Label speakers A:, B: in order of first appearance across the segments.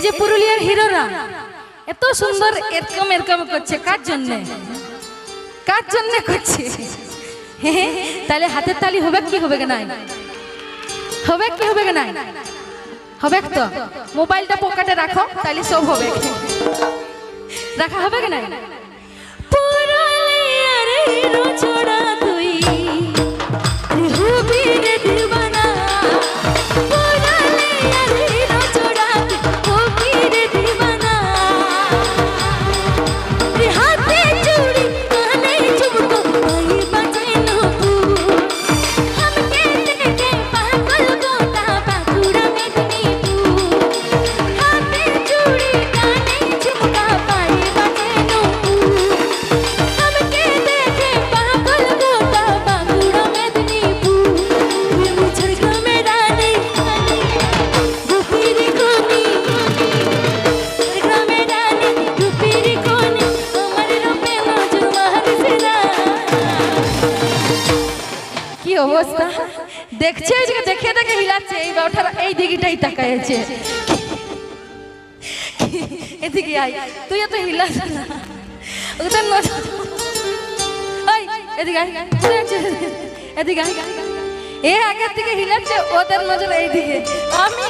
A: এই যে পুরুলিয়ার হিরোরা, এত সুন্দর এরকম এরকম করছে, কার জন্য? কার জন্য করছে? তাহলে হাতের তালি হবে কি হবে নাই? হবে কি হবে নাই? হবে তো? মোবাইলটা পকেটে রাখো, তাহলে সব হবে। রাখা হবে নাই? পুরুলিয়ার হিরো ছোড়া দেখছে ওইদিকে দেখে দেখে হিলাচ্ছে এই বাউটার এই দিকটাই তাকাইছে। এদিকে আয়, তুই এত হিলাস না। ওকে তোর এদিকে এদিকে এ আগের থেকে হিলাচ্ছে ওদের নজর এইদিকে আমি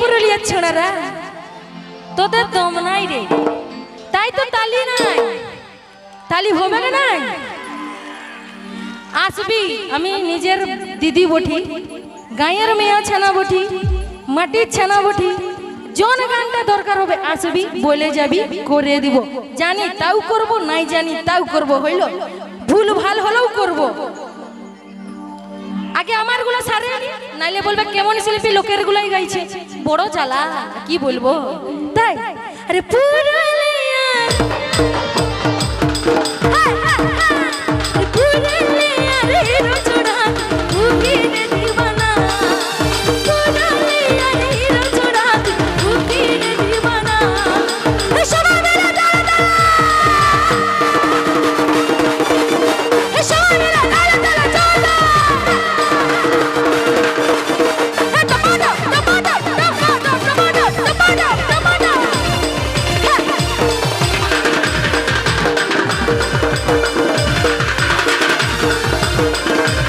A: পুরুলিয়ার ছোড়ারা তোদের দম নাই রে। তাই তো তালি নাই। তালি হবে না নাই? আসবি। আমি নিজের দিদি বটি, গায়ের মেয়া ছানা বটি, মাটির ছানা বটি, জন গানটা দরকার হবে, আসবি, বলে যাবি, করে দিব। জানি তাও করব, নাই জানি তাও করব, হইল? ভুল ভালো হলেও করব। আগে আমারগুলো সারে নাইলে বলবে, কেমন শিল্পী লোকের গুলাই গাইছে? বড় জ্বালা, কি বলব? তাই? আরে পুরুলিয়া।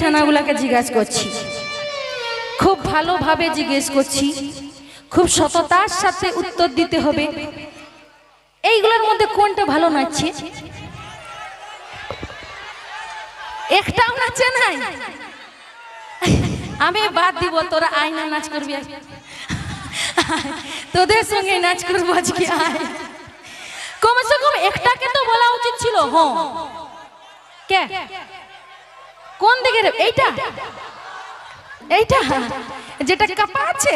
A: জামাইগুলাকে জিজ্ঞাসা করছি। খুব ভালোভাবে জিজ্ঞেস করছি। খুব সততার সাথে উত্তর দিতে হবে। এইগুলোর মধ্যে কোনটা ভালো নাচছে? একটাও নাচে নাই। আমি বাদ দিব, তোরা আয়না নাচ করবি তোদের সঙ্গে নাচ করব আজকে আয়। কমসে কম একটাকে তো বলা উচিত ছিল হ্যাঁ। কে? কোন দিকে রে এইটা? এইটা? যেটা কাপা আছে?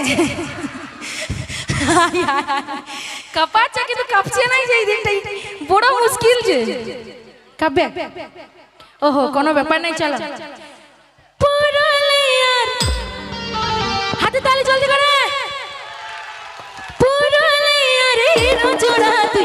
A: কাপা আছে কিন্তু কাঁপছে না এই দিকটাই বড় মুশকিল যে। কাঁপবে? ওহো, কোনো ব্যাপার নাই, চলো। হাতে তালি জলদি করে। পুরো রে রোজোড়া তুই